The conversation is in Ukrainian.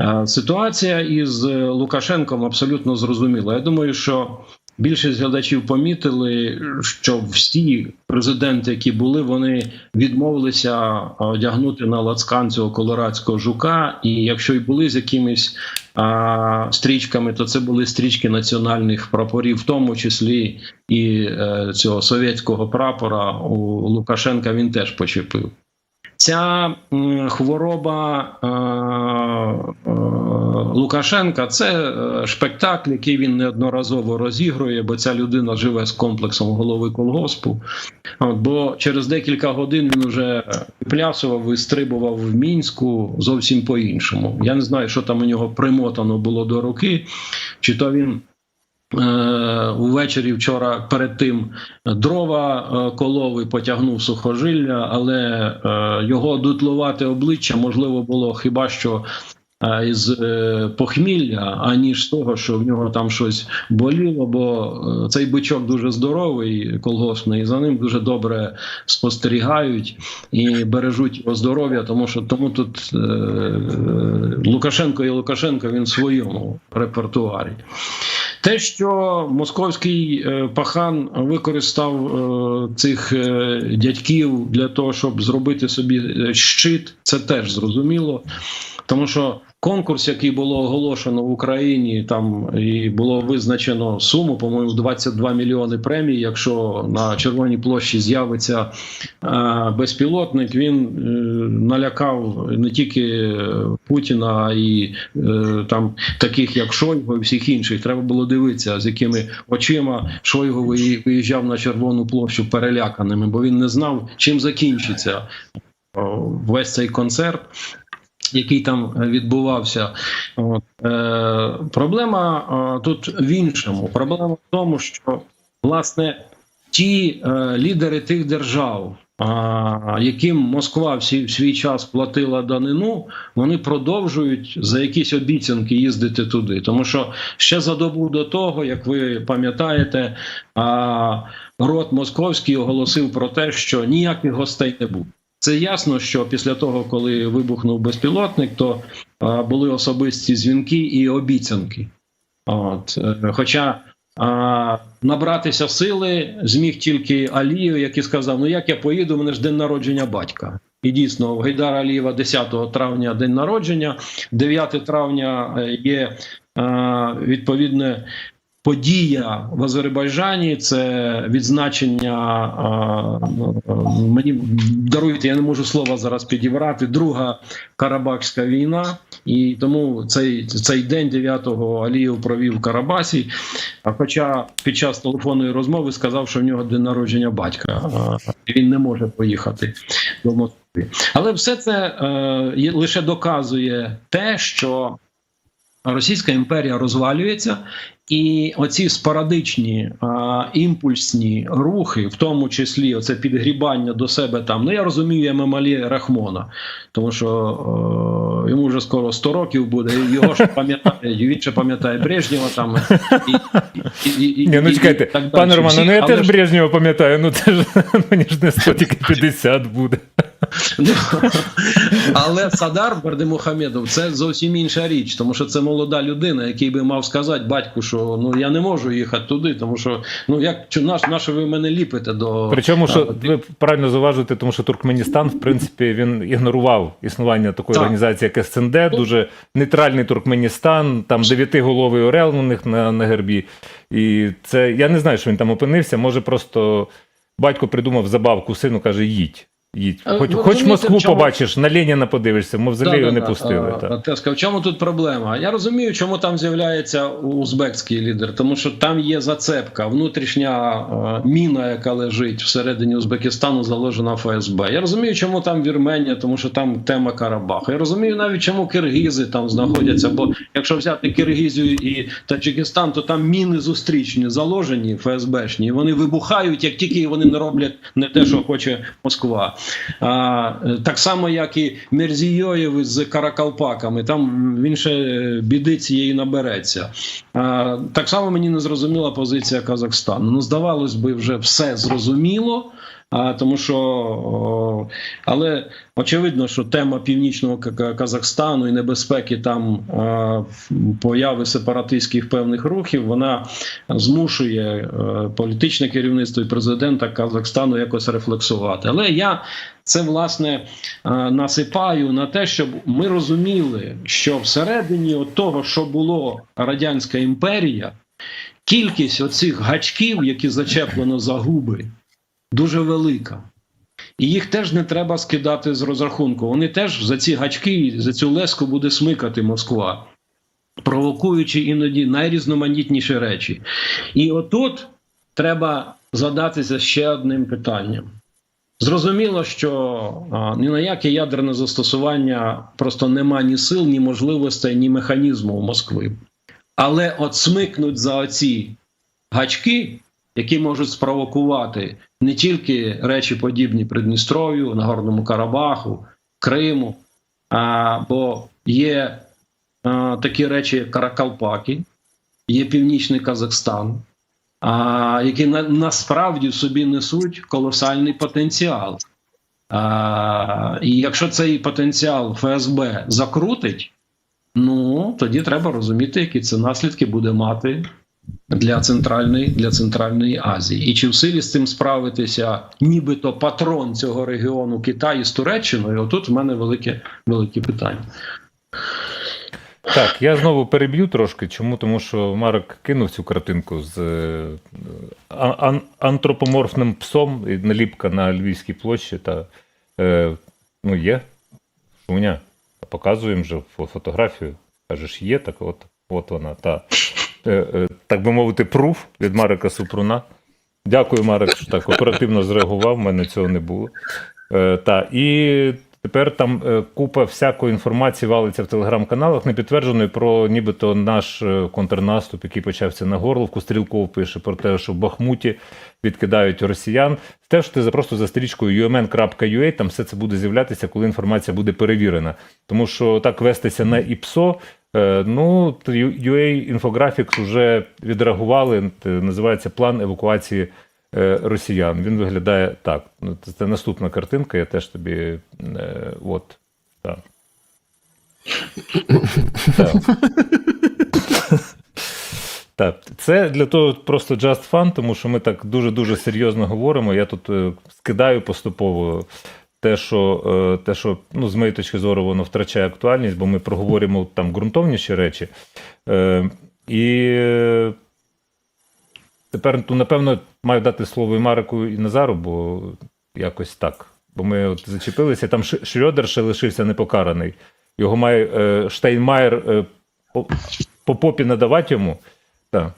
Е, Ситуація із е, Лукашенком абсолютно зрозуміла. Я думаю, що більшість глядачів помітили, що всі президенти, які були, вони відмовилися одягнути на лацкан цього колорадського жука. І якщо й були з якимись а, стрічками, то це були стрічки національних прапорів, в тому числі і е, цього совєтського прапора у Лукашенка він теж почепив. Ця хвороба е, е, Лукашенка це е, спектакль, який він неодноразово розігрує, бо ця людина живе з комплексом голови колгоспу. От, бо через декілька годин він вже плясував і стрибував в мінську зовсім по-іншому. Я не знаю, що там у нього примотано було до руки, чи то він. Е, Увечері вчора перед тим дрова е, колов і потягнув сухожилля, але е, його дутлувати обличчя можливо було хіба що е, із е, похмілля, аніж з того, що в нього там щось боліло, бо е, цей бичок дуже здоровий, колгоспний, і за ним дуже добре спостерігають і бережуть його здоров'я, тому що тому тут е, Лукашенко і Лукашенко він в своєму репертуарі. Те, що московський е, пахан використав е, цих е, дядьків для того, щоб зробити собі е, щит, це теж зрозуміло, тому що конкурс, який було оголошено в Україні, там і було визначено суму, по-моєму, 22 мільйони премій. Якщо на Червоній площі з'явиться е, безпілотник, він е, налякав не тільки Путіна, а і е, там таких як Шойгу і всіх інших. Треба було дивитися, з якими очима Шойгу виїжджав на Червону площу переляканими, бо він не знав, чим закінчиться весь цей концерт. Який там відбувався, от е, проблема е, тут в іншому. Проблема в тому, що власне ті е, лідери тих держав, яким Москва в свій час платила данину, вони продовжують за якісь обіцянки їздити туди. Тому що ще за добу до того, як ви пам'ятаєте, рот московський оголосив про те, що ніяких гостей не буде. Це ясно, що після того, коли вибухнув безпілотник, то були особисті дзвінки і обіцянки. От, е, хоча а, набратися сили зміг тільки Алію, який сказав: Ну як я поїду, у мене ж день народження батька. І дійсно, в Гайдара Алієва 10 травня день народження, 9 травня е, є відповідне подія в Азербайджані. Це відзначення е, мені даруйте, я не можу слова зараз підібрати. Друга Карабахська війна, і тому цей, цей день 9-го Алієв провів в Карабасі. Хоча під час телефонної розмови сказав, що в нього день народження батька, він не може поїхати до Москви. Але все це е, лише доказує те, що Російська імперія розвалюється, і оці спорадичні а, імпульсні рухи, в тому числі оце підгрібання до себе там. Ну я розумію Емемалі Рахмона, тому що е, йому вже скоро 100 років буде. і Його ж пам'ятає, він ще пам'ятає Брежнєва там і, і, і, і, Ні, ну і- чекайте, і так далі. пане Романе, ну я теж ж- Брежнєва пам'ятаю, ну це ж мені ж не 100, тільки 50 буде. Ну, Але Садар Бардемухамедов це зовсім інша річ, тому що це молода людина, який би мав сказати батьку, що ну я не можу їхати туди, тому що ну як наш, на що ви мене ліпите до Причому, що а, ви правильно зауважуєте, тому що Туркменістан, в принципі, він ігнорував існування такої Так. організації, як СНД, дуже нейтральний Туркменістан, там дев'ятиголовий орел у них на, на гербі. І це я не знаю, що він там опинився. Може, просто батько придумав забавку сину, каже: їдь. Їдь. Е, Хоч, хоч Москву чому- побачиш, на Леніна подивишся, в мавзолею не пустили. А, так. Теска, в чому тут проблема? Я розумію, чому там з'являється узбекський лідер, тому що там є зацепка, внутрішня міна, яка лежить всередині Узбекистану, заложена ФСБ. Я розумію, чому там Вірменія, тому що там тема Карабаху. Я розумію навіть, чому киргизи там знаходяться. Бо якщо взяти Киргизію і Таджикистан, то там міни зустрічні заложені ФСБшні. Вони вибухають, як тільки вони не роблять не те, що хоче Москва. Так само, як і Мерзійоєв з Каракалпаками. Там він ще е, біди цієї набереться. Так само мені не зрозуміла позиція Казахстану. Ну, здавалось би, вже все зрозуміло. А тому що але очевидно, що тема північного Казахстану і небезпеки там появи сепаратистських певних рухів, вона змушує е, політичне керівництво і президента Казахстану якось рефлексувати. Але я це власне е, насипаю на те, щоб ми розуміли, що всередині того, що було радянська імперія, кількість оцих гачків, які зачеплено за губи, дуже велика. І їх теж не треба скидати з розрахунку. Вони теж за ці гачки, за цю леску буде смикати Москва, провокуючи іноді найрізноманітніші речі. І отут треба задатися ще одним питанням. Зрозуміло, що а, ні на яке ядерне застосування просто нема ні сил, ні можливостей, ні механізму у Москви. Але от смикнуть за оці гачки, які можуть спровокувати не тільки речі подібні Придністров'ю, Нагорному Карабаху, Криму, а, бо є а, такі речі, як Каракалпаки, є Північний Казахстан, а, які на, насправді собі несуть колосальний потенціал. А, і якщо цей потенціал ФСБ закрутить, ну тоді треба розуміти, які це наслідки буде мати для центральної для центральної Азії, і чи в силі з цим справитися, нібито патрон цього регіону Китай з Туреччиною? Отут в мене велике велике питання. Так, я знову переб'ю трошки. Чому? Тому що Марок кинув цю картинку з е, ан- антропоморфним псом, і наліпка на Львівській площі. Та, е, ну, є. Шуня. Показуємо вже фотографію. Кажеш, є, так от, от вона. Та, так би мовити, пруф від Марика Супруна. Дякую, Марик, що так оперативно зреагував. У мене цього не було. Е, та, і тепер там е, купа всякої інформації валиться в телеграм-каналах, не підтвердженої про нібито наш е, контрнаступ, який почався на Горловку. Стрілков пише про те, що в Бахмуті відкидають росіян. Теж ти просто за стрічкою umn.ua, там все це буде з'являтися, коли інформація буде перевірена. Тому що так вестися на ІПСО. Е, Ну, UA Infographics вже відреагували. Називається план евакуації е, росіян. Він виглядає так. Ну, Це, наступна картинка, я теж тобі. Е, от. Так. так. Так, це для того просто just fun, тому що ми так дуже-дуже серйозно говоримо. Я тут скидаю поступово те, що, е, те, що ну, з моєї точки зору, воно втрачає актуальність, бо ми проговорюємо там ґрунтовніші речі. Е, і е, тепер, ну, напевно, маю дати слово і Марику, і Назару, бо якось так. Бо ми от зачепилися, там Шрьодер ще лишився непокараний. Його має е, Штейнмаєр е, по, по попі надавати йому. Так.